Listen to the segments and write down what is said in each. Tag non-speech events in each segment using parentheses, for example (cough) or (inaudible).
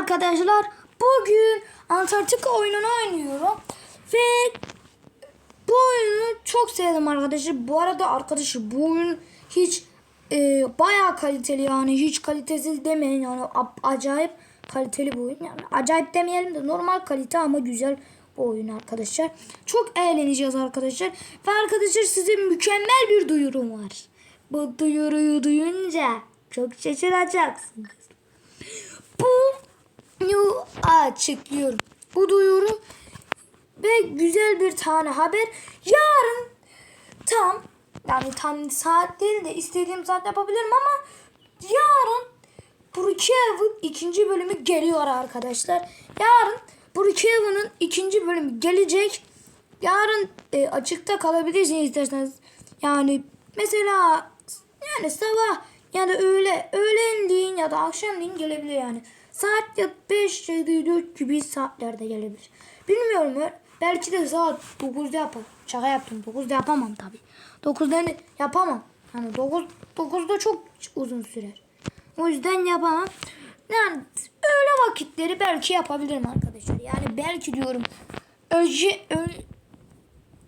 arkadaşlar. Bugün Antarktika oyununu oynuyorum. Ve bu oyunu çok sevdim arkadaşlar. Bu arada arkadaşlar bu oyun hiç e, bayağı kaliteli yani hiç kalitesiz demeyin yani acayip kaliteli bu oyun. Yani acayip demeyelim de normal kalite ama güzel bu oyun arkadaşlar. Çok eğleneceğiz arkadaşlar. Ve arkadaşlar size mükemmel bir duyurum var. Bu duyuruyu duyunca çok şaşıracaksınız. Bu yu açıklıyorum. Bu duyuru ve güzel bir tane haber. Yarın tam yani tam saat değil de istediğim saat yapabilirim ama yarın Brookhaven ikinci bölümü geliyor arkadaşlar. Yarın Brookhaven'ın ikinci bölümü gelecek. Yarın e, açıkta kalabilirsiniz isterseniz. Yani mesela yani sabah ya da öğle öğlenleyin ya da akşamleyin gelebilir yani. Saat ya 5 ya da 4 gibi saatlerde gelebilir. Bilmiyorum ya. Belki de saat 9'da yapar. Şaka yaptım. 9'da yapamam tabi. 9'da ne- yapamam. Hani 9 9'da çok uzun sürer. O yüzden yapamam. Yani öğle vakitleri belki yapabilirim arkadaşlar. Yani belki diyorum. Önce öğle,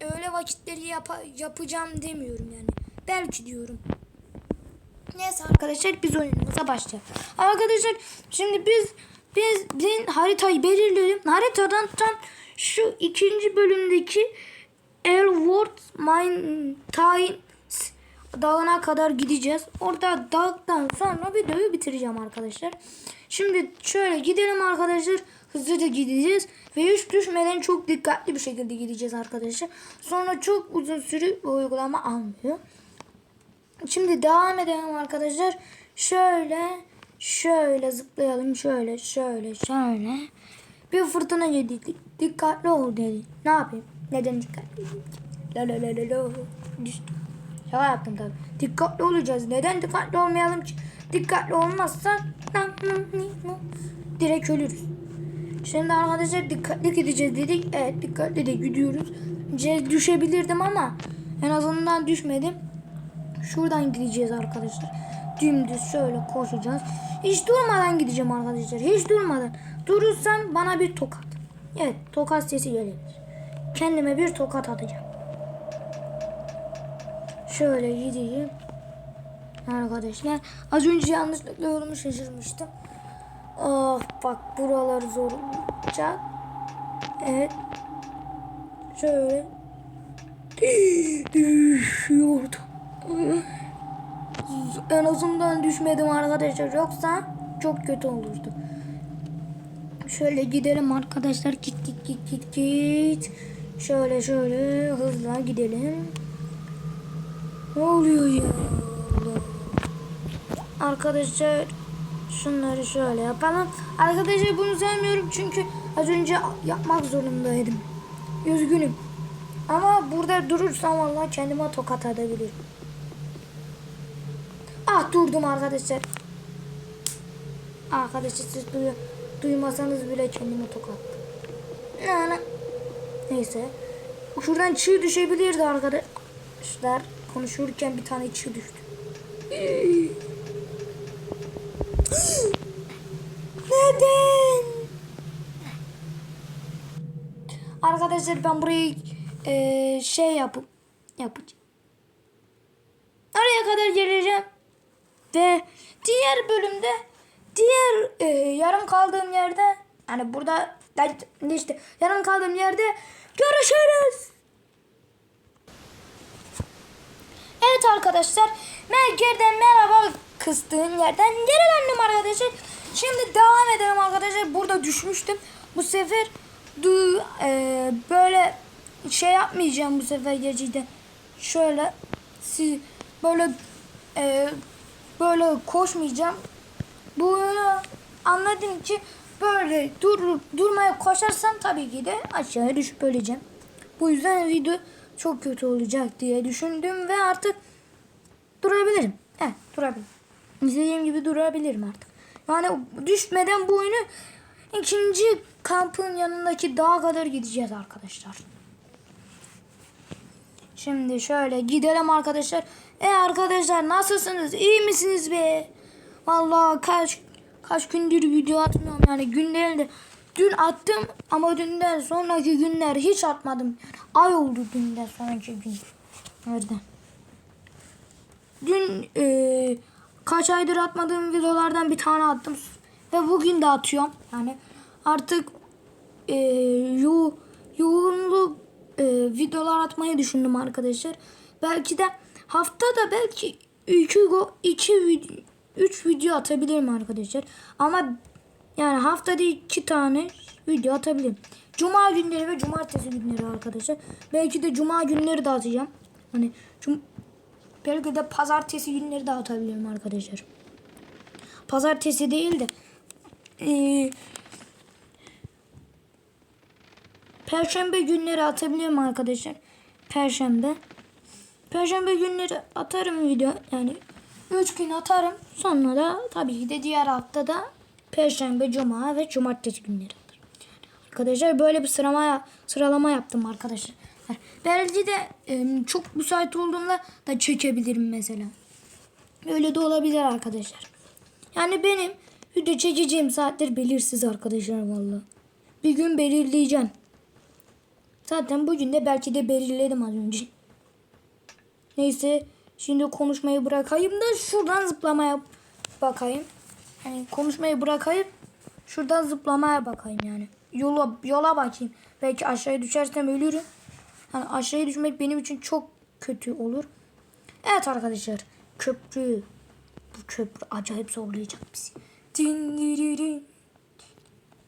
öğle vakitleri yapa, yapacağım demiyorum yani. Belki diyorum. Neyse arkadaşlar biz oyunumuza başlayalım. Arkadaşlar şimdi biz biz ben haritayı belirledim. Haritadan tam şu ikinci bölümdeki Elworth Mountains dağına kadar gideceğiz. Orada dağdan sonra videoyu bitireceğim arkadaşlar. Şimdi şöyle gidelim arkadaşlar. Hızlıca gideceğiz. Ve hiç düşmeden çok dikkatli bir şekilde gideceğiz arkadaşlar. Sonra çok uzun süre uygulama almıyor. Şimdi devam edelim arkadaşlar. Şöyle şöyle zıplayalım. Şöyle şöyle şöyle. Bir fırtına yedik. Dikkatli ol dedi. Ne yapayım? Neden dikkatli? La la la la la. Düştüm. Şaka yaptım tabii. Dikkatli olacağız. Neden dikkatli olmayalım ki? Dikkatli olmazsak direkt ölürüz. Şimdi arkadaşlar dikkatli gideceğiz dedik. Evet dikkatli de gidiyoruz. Düşebilirdim ama en azından düşmedim. Şuradan gideceğiz arkadaşlar. Dümdüz şöyle koşacağız. Hiç durmadan gideceğim arkadaşlar. Hiç durmadan. Durursam bana bir tokat. Evet tokat sesi gelebilir. Kendime bir tokat atacağım. Şöyle gideyim. Arkadaşlar az önce yanlışlıkla yolumu şaşırmıştım. Of bak buralar zor olacak. Evet. Şöyle. Düşüyordum. En azından düşmedim arkadaşlar. Yoksa çok kötü olurdu. Şöyle gidelim arkadaşlar. Git git git git git. Şöyle şöyle hızla gidelim. Ne oluyor ya? Arkadaşlar şunları şöyle yapalım. Arkadaşlar bunu sevmiyorum çünkü az önce yapmak zorundaydım. Üzgünüm. Ama burada durursam vallahi kendime tokat atabilirim. Ah durdum arkadaşlar. Arkadaşlar siz duyu duymasanız bile kendime tokat. Neyse. Şuradan çığ düşebilirdi arkadaşlar. Konuşurken bir tane çığ düştü. Neden? Arkadaşlar ben burayı eee, şey yapıp yapacağım. Oraya kadar geleceğim. Ve diğer bölümde diğer eee, yarım kaldığım yerde hani burada işte yarım kaldığım yerde görüşürüz. Evet arkadaşlar Melker'den merhaba kıstığım yerden geri döndüm arkadaşlar. Şimdi devam edelim arkadaşlar. Burada düşmüştüm. Bu sefer du, e, böyle şey yapmayacağım bu sefer gerçekten. Şöyle si, böyle e, böyle koşmayacağım. Bu oyunu anladım ki böyle dur, durmaya koşarsam tabii ki de aşağıya düşüp öleceğim. Bu yüzden video çok kötü olacak diye düşündüm ve artık durabilirim. Evet durabilirim. İstediğim gibi durabilirim artık. Yani düşmeden bu oyunu ikinci kampın yanındaki dağa kadar gideceğiz arkadaşlar. Şimdi şöyle gidelim arkadaşlar. E arkadaşlar nasılsınız? İyi misiniz be? Vallahi kaç kaç gündür video atmıyorum yani gün değil de dün attım ama dünden sonraki günler hiç atmadım. Ay oldu dünden sonraki gün. Nerede? Dün e, kaç aydır atmadığım videolardan bir tane attım ve bugün de atıyorum. Yani artık e, yo, yoğunluk e, videolar atmayı düşündüm arkadaşlar. Belki de haftada belki 2 2 3 video atabilirim arkadaşlar. Ama yani haftada 2 tane video atabilirim. Cuma günleri ve cumartesi günleri arkadaşlar. Belki de cuma günleri de atacağım. Hani cum belki de pazartesi günleri de atabilirim arkadaşlar. Pazartesi değil de eee Perşembe günleri atabilirim arkadaşlar. Perşembe. Perşembe günleri atarım video. Yani 3 gün atarım. Sonra da tabii ki de diğer hafta da Perşembe, Cuma ve Cumartesi günleri atarım. Arkadaşlar böyle bir sıralama, sıralama yaptım arkadaşlar. Belki de çok müsait olduğumda da çekebilirim mesela. Öyle de olabilir arkadaşlar. Yani benim video çekeceğim saatler belirsiz arkadaşlar vallahi. Bir gün belirleyeceğim. Zaten bugün de belki de belirledim az önce. Neyse şimdi konuşmayı bırakayım da şuradan zıplamaya bakayım. Yani konuşmayı bırakayım. Şuradan zıplamaya bakayım yani. Yola yola bakayım. Belki aşağıya düşersem ölürüm. Yani aşağıya düşmek benim için çok kötü olur. Evet arkadaşlar. Köprü. Bu köprü acayip zorlayacak bizi. Din din din.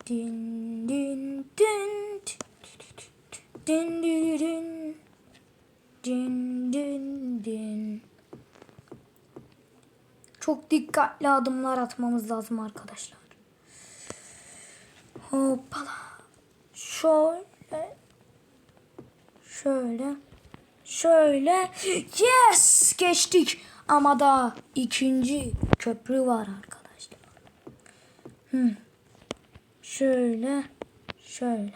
Din din din. Din din din. Din din din. Çok dikkatli adımlar atmamız lazım arkadaşlar. Hoppala. Şöyle. Şöyle. Şöyle. Yes! Geçtik. Ama daha ikinci köprü var arkadaşlar. Hmm. Şöyle. Şöyle.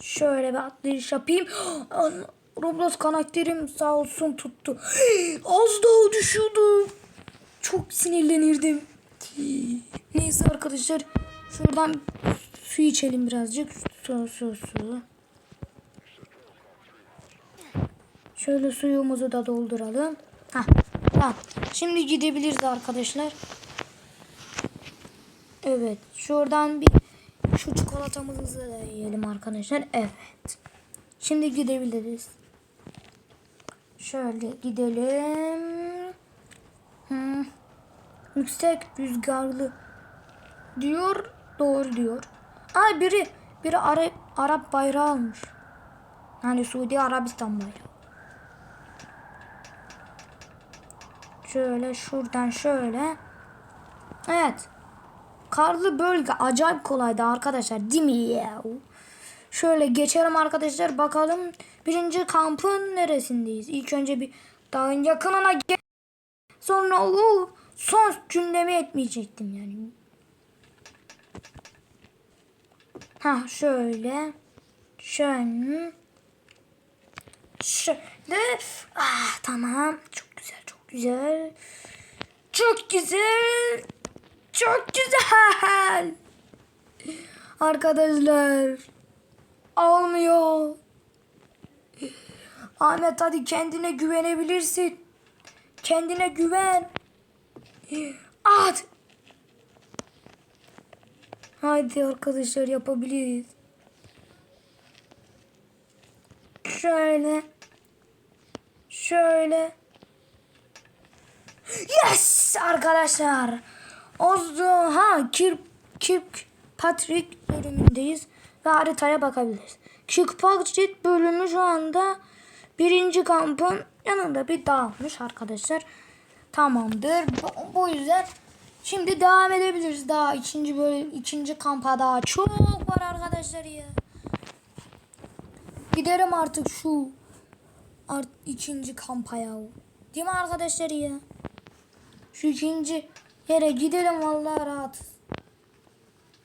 Şöyle bir atlayış yapayım. (gasps) Roblox karakterim sağ olsun tuttu. Az daha düşüyordum. Çok sinirlenirdim. Neyse arkadaşlar. Şuradan su içelim birazcık. Su su su. Şöyle suyumuzu da dolduralım. Hah, tamam. Şimdi gidebiliriz arkadaşlar. Evet. Şuradan bir şu çikolatamızı da yiyelim arkadaşlar. Evet. Şimdi gidebiliriz. Şöyle gidelim. Hmm. Yüksek rüzgarlı diyor. Doğru diyor. Ay biri biri Arap, Arap bayrağı almış. Yani Suudi Arabistan bayrağı. Şöyle şuradan şöyle. Evet. Karlı bölge acayip kolaydı arkadaşlar. Değil mi ya? Şöyle geçelim arkadaşlar bakalım. Birinci kampın neresindeyiz? İlk önce bir dağın yakınına gel. Sonra o son cümlemi etmeyecektim yani. Ha şöyle. Şöyle. Şöyle. Ah tamam. Çok güzel çok güzel. Çok güzel. Çok güzel. (laughs) Arkadaşlar. Olmuyor. Ahmet hadi kendine güvenebilirsin. Kendine güven. At. Haydi arkadaşlar yapabiliriz. Şöyle. Şöyle. Yes arkadaşlar. Ozu ha Kirk Kirk Patrick bölümündeyiz ve haritaya bakabiliriz. Kirkpatrick bölümü şu anda birinci kampın yanında bir dağılmış arkadaşlar. Tamamdır. Bu, bu yüzden şimdi devam edebiliriz. Daha ikinci bölüm ikinci kampa daha çok var arkadaşlar ya. Giderim artık şu art, ikinci kampa ya. Değil mi arkadaşlar ya? Şu ikinci yere gidelim vallahi rahat.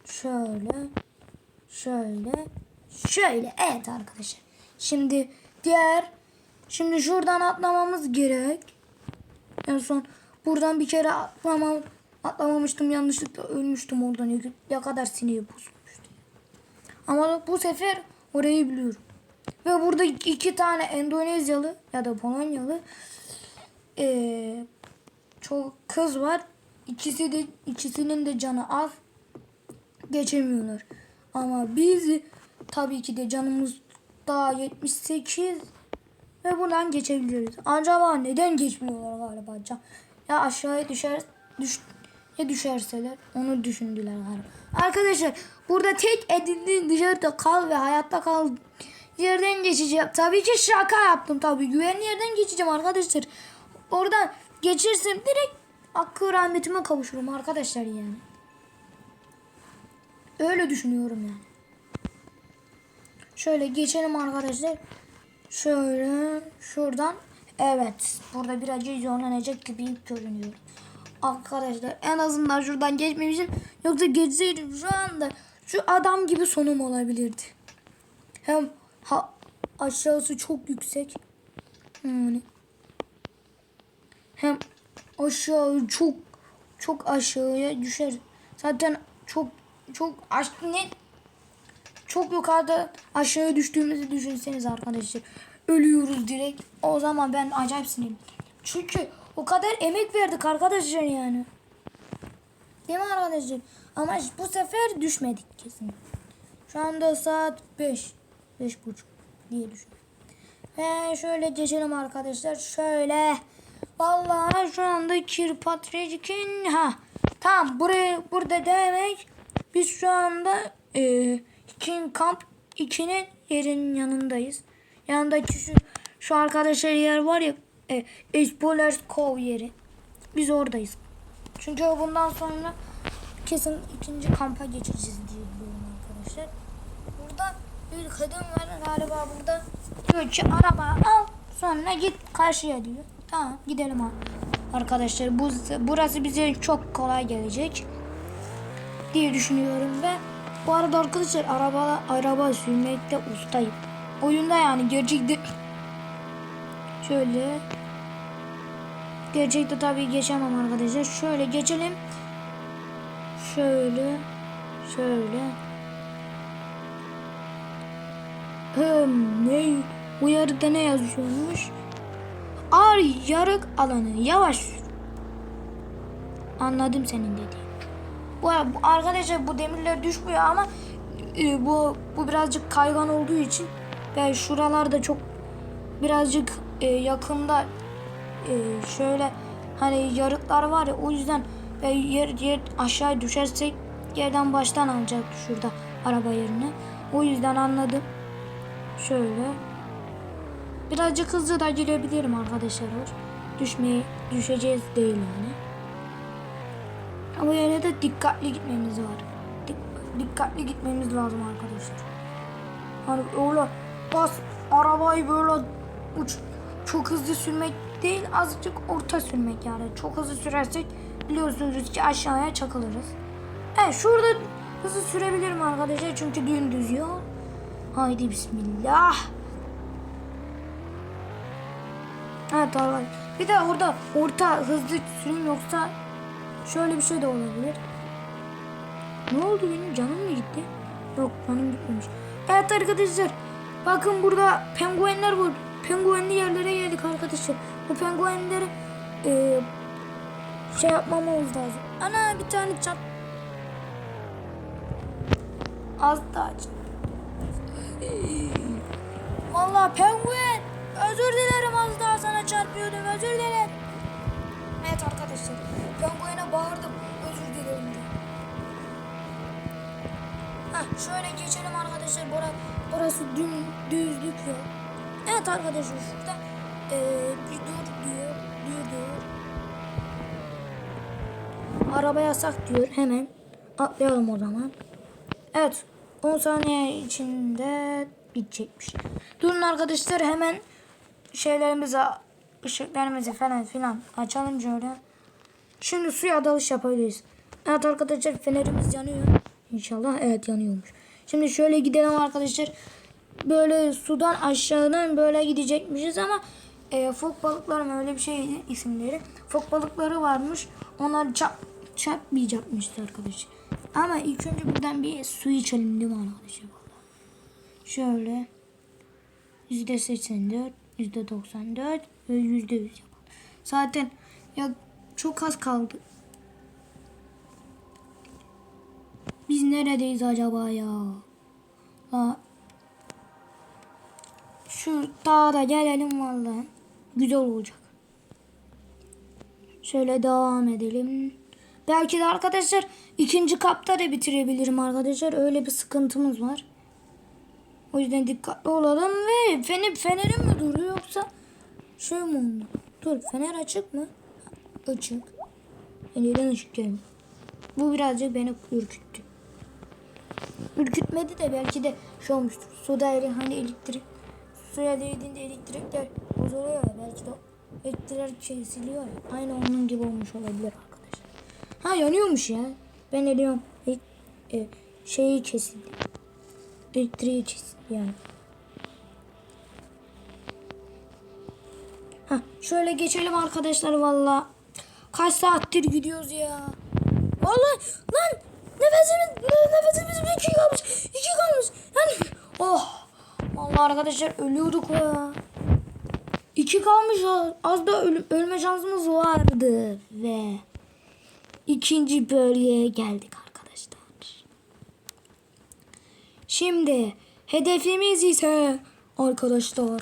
Şöyle. Şöyle. Şöyle. Evet arkadaşlar. Şimdi diğer şimdi şuradan atlamamız gerek. En son buradan bir kere atlamam Atlamamıştım yanlışlıkla ölmüştüm oradan. Ne, kadar sinir bozulmuştu. Ama bu sefer orayı biliyorum. Ve burada iki tane Endonezyalı ya da Polonyalı eee, çok kız var. İkisi de ikisinin de canı az. Geçemiyorlar. Ama biz tabii ki de canımız daha 78 ve buradan geçebiliriz. Acaba neden geçmiyorlar galiba can? Ya aşağıya düşer düş ya düşerseler onu düşündüler galiba. Arkadaşlar burada tek edindiğin dışarıda kal ve hayatta kal yerden geçeceğim. Tabii ki şaka yaptım tabii. Güvenli yerden geçeceğim arkadaşlar. Oradan geçirsem direkt hakkı rahmetime kavuşurum arkadaşlar yani. Öyle düşünüyorum yani. Şöyle geçelim arkadaşlar. Şöyle şuradan. Evet. Burada birazcık zorlanacak gibi görünüyor. Arkadaşlar en azından şuradan geçmemişim. Yoksa geçseydim şu anda şu adam gibi sonum olabilirdi. Hem ha, aşağısı çok yüksek. Yani. Hem aşağı çok çok aşağıya düşer. Zaten çok çok aş ne çok yukarıda aşağıya düştüğümüzü düşünseniz arkadaşlar. Ölüyoruz direkt. O zaman ben acayip sinirliyim. Çünkü o kadar emek verdik arkadaşlar yani. Değil mi arkadaşlar? Ama bu sefer düşmedik kesin. Şu anda saat 5. Beş buçuk diye düşünüyorum. Ve şöyle geçelim arkadaşlar. Şöyle. Vallahi şu anda Kirpatricik'in ha. Tamam buraya burada demek biz şu anda e, King Camp 2'nin yerinin yanındayız. Yanındaki şu, şu arkadaşlar yer var ya e, Explorers Cove yeri. Biz oradayız. Çünkü bundan sonra kesin ikinci kampa geçeceğiz diye biliyorum arkadaşlar. Burada bir kadın var galiba burada. Diyor ki araba al sonra git karşıya diyor. Tamam gidelim abi. Arkadaşlar bu, burası bize çok kolay gelecek diye düşünüyorum ve bu arada arkadaşlar araba araba sürmekte ustayım. Oyunda yani gerçekte (coughs) şöyle gerçekte tabii geçemem arkadaşlar. Şöyle geçelim. Şöyle şöyle Hım, ne uyarıda ne yazıyormuş? Ağır yarık alanı yavaş. Anladım senin dediğin. Bu arkadaşlar bu demirler düşmüyor ama e, bu bu birazcık kaygan olduğu için ve şuralarda çok birazcık e, yakında e, şöyle hani yarıklar var ya o yüzden e, yer, yer aşağı düşersek yerden baştan alacak şurada araba yerine. O yüzden anladım. Şöyle. Birazcık hızlı da girebilirim arkadaşlar. Düşmeye düşeceğiz değil yani. Ama yine de dikkatli gitmemiz var. Dik- dikkatli gitmemiz lazım arkadaşlar. Hani öyle bas arabayı böyle uç çok hızlı sürmek değil azıcık orta sürmek yani. Çok hızlı sürersek biliyorsunuz ki aşağıya çakılırız. Evet şurada hızlı sürebilirim arkadaşlar çünkü dümdüz yol. Haydi bismillah. Evet arkadaşlar. Bir de orada orta hızlı süreyim yoksa şöyle bir şey de olabilir. Ne oldu benim canım mı gitti? Yok canım gitmemiş. Evet arkadaşlar. Bakın burada penguenler var. Penguenli yerlere geldik arkadaşlar. Bu penguenleri e, şey yapmamamız lazım. Ana bir tane çat. Az daha çat. Vallahi penguen. Özür dilerim az daha sana çarpıyordum. Özür dilerim. Arkadaşlar. Penguene bağırdım. Özür dilerim. Heh, şöyle geçelim arkadaşlar. Bura, burası düm, düzlük yol. Evet arkadaşlar şurada eee, bir dur diyor. Dur diyor. Araba yasak diyor. Hemen atlayalım o zaman. Evet. 10 saniye içinde bitecekmiş. Durun arkadaşlar hemen şeylerimizi ışıklarımızı falan filan açalım şöyle. Şimdi suya dalış yapabiliriz. Evet arkadaşlar fenerimiz yanıyor. İnşallah evet yanıyormuş. Şimdi şöyle gidelim arkadaşlar. Böyle sudan aşağıdan böyle gidecekmişiz ama e, fok balıkları mı öyle bir şey isimleri. Fok balıkları varmış. Onlar ça- çarpmayacakmıştı arkadaşlar. Ama ilk önce buradan bir su içelim değil mi arkadaşlar? Şöyle yüzde 84, yüzde 94 ve yüzde 100 yapalım. Zaten ya çok az kaldı. Biz neredeyiz acaba ya? Ha. Şu dağda gelelim vallahi. Güzel olacak. Şöyle devam edelim. Belki de arkadaşlar ikinci kapta da bitirebilirim arkadaşlar. Öyle bir sıkıntımız var. O yüzden dikkatli olalım ve fener, fenerim mi duruyor yoksa şey mi oldu? Dur fener açık mı? Açık. Neden ışık gelmiyor? Bu birazcık beni ürküttü. Ürkütmedi de belki de şey olmuştur. Suda eri hani elektrik suya değdiğinde elektrikler bozuluyor ya belki de elektrik kesiliyor ya. Aynı onun gibi olmuş olabilir arkadaşlar. Ha yanıyormuş ya. Ben eliyorum. E, e, şeyi kesildi. Elektriği kesildi yani. Ha şöyle geçelim arkadaşlar valla. Kaç saattir gidiyoruz ya. Vallahi lan nefesimiz nefesimiz iki kalmış. iki kalmış. Yani oh. Vallahi arkadaşlar ölüyorduk ya. İki kalmış. Az da öl- ölme şansımız vardı ve ikinci bölgeye geldik arkadaşlar. Şimdi hedefimiz ise arkadaşlar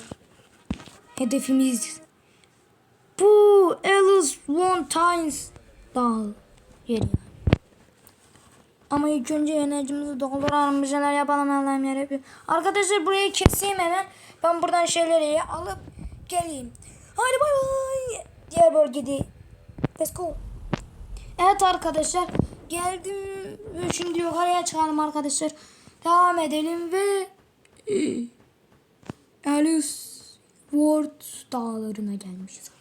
hedefimiz bu Alice One Times Dağ yeri. Ama ilk önce enerjimizi dolduralım bir şeyler yapalım Allah'ım yarabbim. Arkadaşlar burayı keseyim hemen. Ben buradan şeyleri alıp geleyim. Hadi bay bay. Diğer bölgede. Let's go. Evet arkadaşlar. Geldim ve şimdi yukarıya çıkalım arkadaşlar. Devam edelim ve e, Alice Ward dağlarına gelmişiz.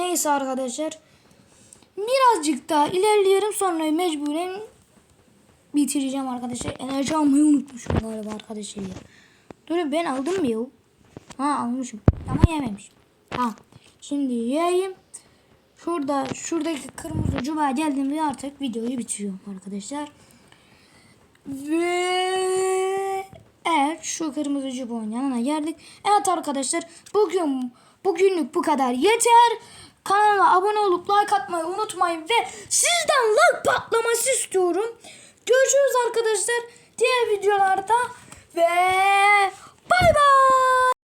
Neyse arkadaşlar. Birazcık daha ilerleyelim sonra mecburen bitireceğim arkadaşlar. Enerji almayı unutmuşum galiba arkadaşlar. Dur ben aldım mı ya? Ha almışım. Ama yememişim. Tamam. Şimdi yiyeyim. Şurada şuradaki kırmızı cuba geldiğimde artık videoyu bitiriyorum arkadaşlar. Ve evet şu kırmızı cubuğun yanına geldik. Evet arkadaşlar bugün bugünlük bu kadar yeter. Kanalıma abone olup like atmayı unutmayın ve sizden like patlaması istiyorum. Görüşürüz arkadaşlar diğer videolarda ve bay bay.